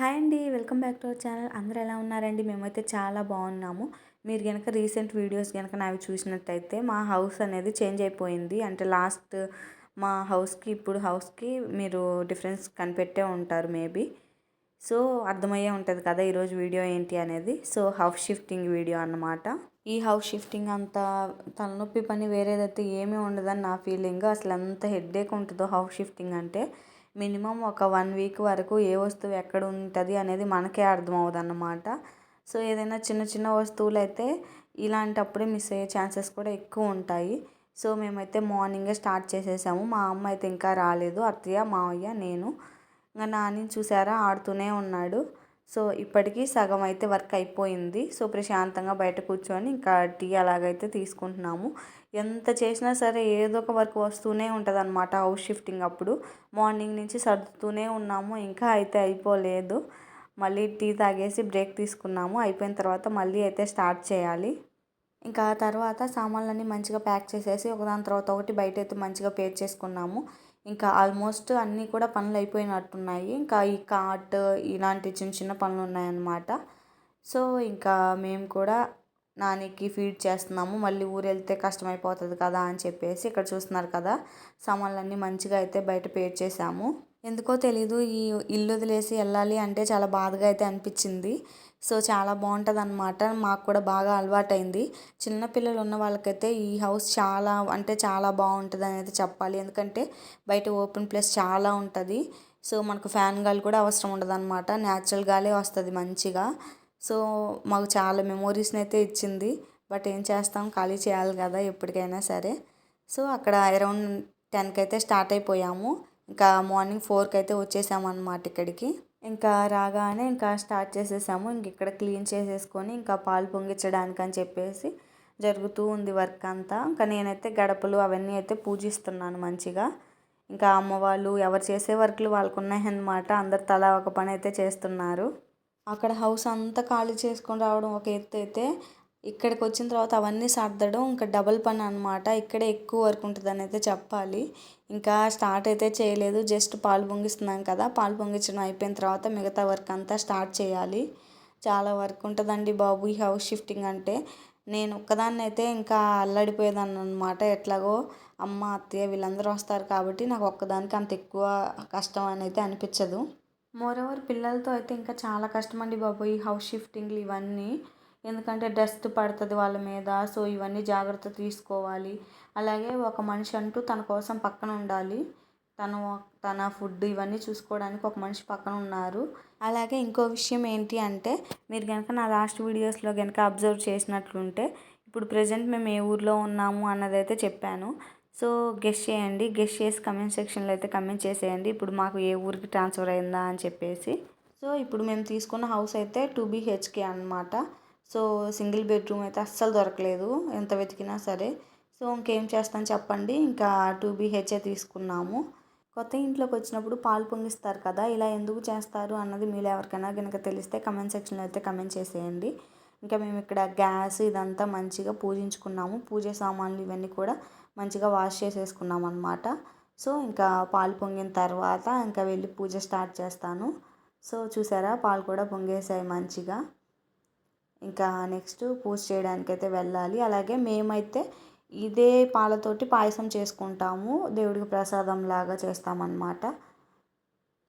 Hi అండి welcome back to our channel. అందరూ ఎలా ఉన్నారండి? మేమైతే చాలా బాగున్నాము. మీరు కనుక రీసెంట్ వీడియోస్ కనుక నావి చూసినట్టయితే మా హౌస్ అనేది చేంజ్ అయిపోయింది. అంటే లాస్ట్ మా హౌస్కి ఇప్పుడు హౌస్కి మీరు డిఫరెన్స్ కనిపెట్టే ఉంటారు మేబీ. సో అర్థమయ్యే ఉంటుంది కదా ఈరోజు వీడియో ఏంటి అనేది. సో హౌస్ షిఫ్టింగ్ వీడియో అన్నమాట. ఈ హౌస్ షిఫ్టింగ్ అంత తలనొప్పి పని వేరేదైతే ఏమీ ఉండదని నా ఫీలింగ్. అసలు ఎంత హెడ్ఏక్ ఉంటుందో హౌస్ షిఫ్టింగ్ అంటే. మినిమం ఒక వన్ వీక్ వరకు ఏ వస్తువు ఎక్కడ ఉంటుంది అనేది మనకే అర్థమవుతుంది అన్నమాట సో ఏదైనా చిన్న చిన్న వస్తువులు అయితే ఇలాంటప్పుడే మిస్ అయ్యే ఛాన్సెస్ కూడా ఎక్కువ ఉంటాయి. సో మేమైతే మార్నింగే స్టార్ట్ చేసేసాము. మా అమ్మ అయితే ఇంకా రాలేదు. అత్తయ్య మావయ్య నేను. ఇంకా నాని చూసారా? ఆడుతూనే ఉన్నాడు. సో ఇప్పటికీ సగం అయితే వర్క్ అయిపోయింది. సో ప్రశాంతంగా బయట కూర్చొని ఇంకా టీ అలాగైతే తీసుకుంటున్నాము. ఎంత చేసినా సరే ఏదో ఒక వర్క్ వస్తూనే ఉంటుంది అనమాట హౌస్ షిఫ్టింగ్ అప్పుడు. మార్నింగ్ నుంచి సర్దుతూనే ఉన్నాము. ఇంకా అయితే అయిపోలేదు. మళ్ళీ టీ తాగేసి బ్రేక్ తీసుకున్నాము. అయిపోయిన తర్వాత మళ్ళీ అయితే స్టార్ట్ చేయాలి. ఇంకా తర్వాత సామాన్లన్నీ మంచిగా ప్యాక్ చేసేసి ఒకదాని తర్వాత ఒకటి బయట అయితే మంచిగా పేర్ చేసుకున్నాము ఇంకా ఆల్మోస్ట్ అన్నీ కూడా పనులు అయిపోయినట్టున్నాయి. ఇంకా ఈ కాట్ ఇలాంటి చిన్న చిన్న పనులు ఉన్నాయన్నమాట. సో ఇంకా మేము కూడా నానికి ఫీడ్ చేస్తున్నాము. మళ్ళీ ఊరు వెళ్తే కష్టమైపోతుంది కదా అని చెప్పేసి ఇక్కడ చూస్తున్నారు కదా. సామాన్లన్నీ మంచిగా అయితే బయట పేర్ చేసాము ఎందుకో తెలీదు ఈ ఇల్లు వదిలేసి వెళ్ళాలి అంటే చాలా బాధగా అయితే అనిపించింది. సో చాలా బాగుంటుంది అనమాట మాకు కూడా బాగా అలవాటైంది. చిన్నపిల్లలు ఉన్న వాళ్ళకైతే ఈ హౌస్ చాలా అంటే చాలా బాగుంటుంది అనేది చెప్పాలి. ఎందుకంటే బయట ఓపెన్ ప్లేస్ చాలా ఉంటుంది. సో మనకు ఫ్యాన్ గాలి కూడా అవసరం ఉండదు అనమాట న్యాచురల్ గాలే వస్తుంది మంచిగా. సో మాకు చాలా మెమోరీస్ని అయితే ఇచ్చింది. బట్ ఏం చేస్తాం? ఖాళీ చేయాలి కదా ఎప్పటికైనా సరే. సో అక్కడ అరౌండ్ టెన్కి అయితే స్టార్ట్ అయిపోయాము. ఇంకా మార్నింగ్ ఫోర్కి అయితే వచ్చేసాము అనమాట ఇక్కడికి. ఇంకా రాగానే ఇంకా స్టార్ట్ చేసేసాము. ఇంక ఇక్కడ క్లీన్ చేసేసుకొని ఇంకా పాలు పొంగించడానికి అని చెప్పేసి జరుగుతూ ఉంది వర్క్ అంతా. ఇంకా నేనైతే గడపలు అవన్నీ అయితే పూజిస్తున్నాను మంచిగా. ఇంకా అమ్మ వాళ్ళు ఎవరు చేసే వర్క్లు వాళ్ళకు ఉన్నాయన్నమాట అందరు తలా ఒక పని అయితే చేస్తున్నారు. అక్కడ హౌస్ అంతా ఖాళీ చేసుకొని రావడం ఒక ఎత్తు అయితే ఇక్కడికి వచ్చిన తర్వాత అవన్నీ సర్దడం ఇంకా డబల్ పని అనమాట ఇక్కడే ఎక్కువ వర్క్ ఉంటుందని అయితే చెప్పాలి. ఇంకా స్టార్ట్ అయితే చేయలేదు. జస్ట్ పాలు పొంగిస్తున్నాం కదా పాలు పొంగించడం అయిపోయిన తర్వాత మిగతా వర్క్ అంతా స్టార్ట్ చేయాలి. చాలా వర్క్ ఉంటుందండి బాబు ఈ హౌస్ షిఫ్టింగ్ అంటే. నేను ఒక్కదాన్ని అయితే ఇంకా అల్లడిపోయేదాన్ని అనమాట ఎట్లాగో అమ్మ అత్తయ్య వీళ్ళందరూ వస్తారు కాబట్టి నాకు ఒక్కదానికి అంత ఎక్కువ కష్టం అని అయితే అనిపించదు. మోరోవర్ పిల్లలతో అయితే ఇంకా చాలా కష్టం అండి బాబు ఈ హౌస్ షిఫ్టింగ్లు ఇవన్నీ. ఎందుకంటే డస్ట్ పడుతుంది వాళ్ళ మీద సో ఇవన్నీ జాగ్రత్త తీసుకోవాలి. అలాగే ఒక మనిషి అంటూ తన కోసం పక్కన ఉండాలి. తను తన ఫుడ్ ఇవన్నీ చూసుకోవడానికి ఒక మనిషి పక్కన ఉన్నారు. అలాగే ఇంకో విషయం ఏంటి అంటే మీరు కనుక నా లాస్ట్ వీడియోస్లో కనుక అబ్జర్వ్ చేసినట్లుంటే ఇప్పుడు ప్రజెంట్ మేము ఏ ఊర్లో ఉన్నాము అన్నదైతే చెప్పాను. సో గెస్ట్ చేయండి. గెస్ట్ చేసి కమెంట్ సెక్షన్లో అయితే కమెంట్ చేసేయండి. ఇప్పుడు మాకు ఏ ఊరికి ట్రాన్స్ఫర్ అయిందా అని చెప్పేసి. సో ఇప్పుడు మేము తీసుకున్న హౌస్ అయితే టూ బీహెచ్కే అనమాట సో సింగిల్ బెడ్రూమ్ అయితే అస్సలు దొరకలేదు ఎంత వెతికినా సరే. సో ఇంకేం చేస్తాను చెప్పండి. ఇంకా టూ బీహెచ్ఏ తీసుకున్నాము. కొత్త ఇంట్లోకి వచ్చినప్పుడు పాలు పొంగిస్తారు కదా ఇలా ఎందుకు చేస్తారు అన్నది మీరు ఎవరికైనా కనుక తెలిస్తే కమెంట్ సెక్షన్లో అయితే కమెంట్ చేసేయండి. ఇంకా మేము ఇక్కడ గ్యాస్ ఇదంతా మంచిగా పూజించుకున్నాము. పూజ సామాన్లు ఇవన్నీ కూడా మంచిగా వాష్ చేసేసుకున్నాం అనమాట సో ఇంకా పాలు పొంగిన తర్వాత ఇంకా వెళ్ళి పూజ స్టార్ట్ చేస్తాను. సో చూసారా పాలు కూడా పొంగేసాయి మంచిగా. ఇంకా నెక్స్ట్ పూజ చేయడానికి అయితే వెళ్ళాలి. అలాగే మేమైతే ఇదే పాలతోటి పాయసం చేసుకుంటాము. దేవుడికి ప్రసాదం లాగా చేస్తామన్నమాట.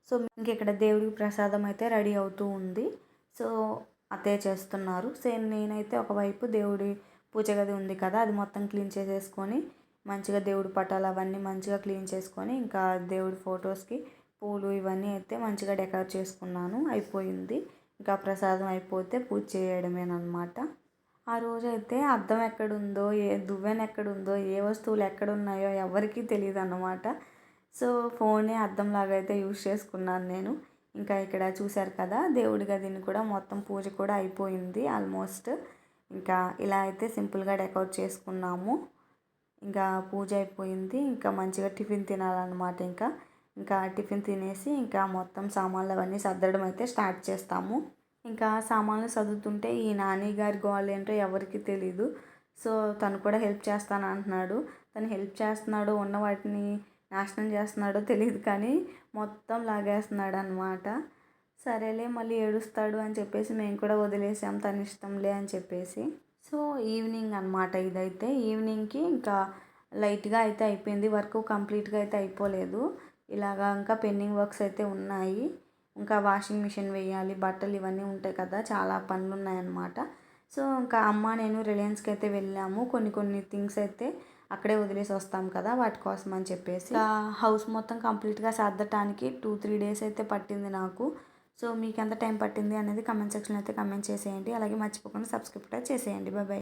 సో ఇంక ఇక్కడ దేవుడికి ప్రసాదం అయితే రెడీ అవుతూ ఉంది. సో అతే చేస్తున్నారు. సేమ్ నేనైతే ఒకవైపు దేవుడి పూజ గది ఉంది కదా అది మొత్తం క్లీన్ చేసేసుకొని మంచిగా దేవుడి పటాలు అవన్నీ మంచిగా క్లీన్ చేసుకొని ఇంకా దేవుడి ఫొటోస్కి పూలు ఇవన్నీ అయితే మంచిగా డెకరేట్ చేసుకున్నాను. అయిపోయింది. ఇంకా ప్రసాదం అయిపోతే పూజ చేయడమేనమాట ఆ రోజైతే అద్దం ఎక్కడుందో ఏ దువ్వెన ఎక్కడుందో ఏ వస్తువులు ఎక్కడున్నాయో ఎవరికీ తెలియదు అన్నమాట సో ఫోనే అద్దంలాగా అయితే యూజ్ చేసుకున్నాను నేను. ఇంకా ఇక్కడ చూశారు కదా దేవుడి గదిని కూడా మొత్తం పూజ కూడా అయిపోయింది ఆల్మోస్ట్. ఇంకా ఇలా అయితే సింపుల్గా డెకరేట్ చేసుకున్నాము. ఇంకా పూజ అయిపోయింది. ఇంకా మంచిగా టిఫిన్ తినాలన్నమాట ఇంకా. ఇంకా టిఫిన్ తినేసి ఇంకా మొత్తం సామాన్లు అవన్నీ సర్దడం అయితే స్టార్ట్ చేస్తాము. ఇంకా సామాన్లు సర్దుతుంటే ఈ నాని గారి గోల్ ఏంటో ఎవరికి తెలీదు. సో తను కూడా హెల్ప్ చేస్తాను అంటున్నాడు. తను హెల్ప్ చేస్తున్నాడు ఉన్న వాటిని నాశనం చేస్తున్నాడో తెలియదు కానీ మొత్తం లాగేస్తున్నాడు అనమాట సరేలే మళ్ళీ ఏడుస్తాడు అని చెప్పేసి మేము కూడా వదిలేసాం తన ఇష్టంలే అని చెప్పేసి. సో ఈవినింగ్ అనమాట ఇదైతే. ఈవినింగ్కి ఇంకా లైట్గా అయితే అయిపోయింది. వర్క్ కంప్లీట్గా అయితే అయిపోలేదు. ఇలాగా ఇంకా పెండింగ్ వర్క్స్ అయితే ఉన్నాయి. ఇంకా వాషింగ్ మిషన్ వేయాలి బట్టలు ఇవన్నీ ఉంటాయి కదా చాలా పనులు ఉన్నాయన్నమాట సో ఇంకా అమ్మ నేను రిలయన్స్కి అయితే వెళ్ళాము. కొన్ని కొన్ని థింగ్స్ అయితే అక్కడే వదిలేసి వస్తాం కదా వాటి కోసం అని చెప్పేసి. హౌస్ మొత్తం కంప్లీట్గా సర్దటానికి టూ త్రీ డేస్ అయితే పట్టింది నాకు. సో మీకు ఎంత టైం పట్టింది అనేది కమెంట్ సెక్షన్లో అయితే కమెంట్ చేసేయండి. అలాగే మర్చిపోకుండా సబ్స్క్రైబ్ కూడా చేసేయండి. బాయ్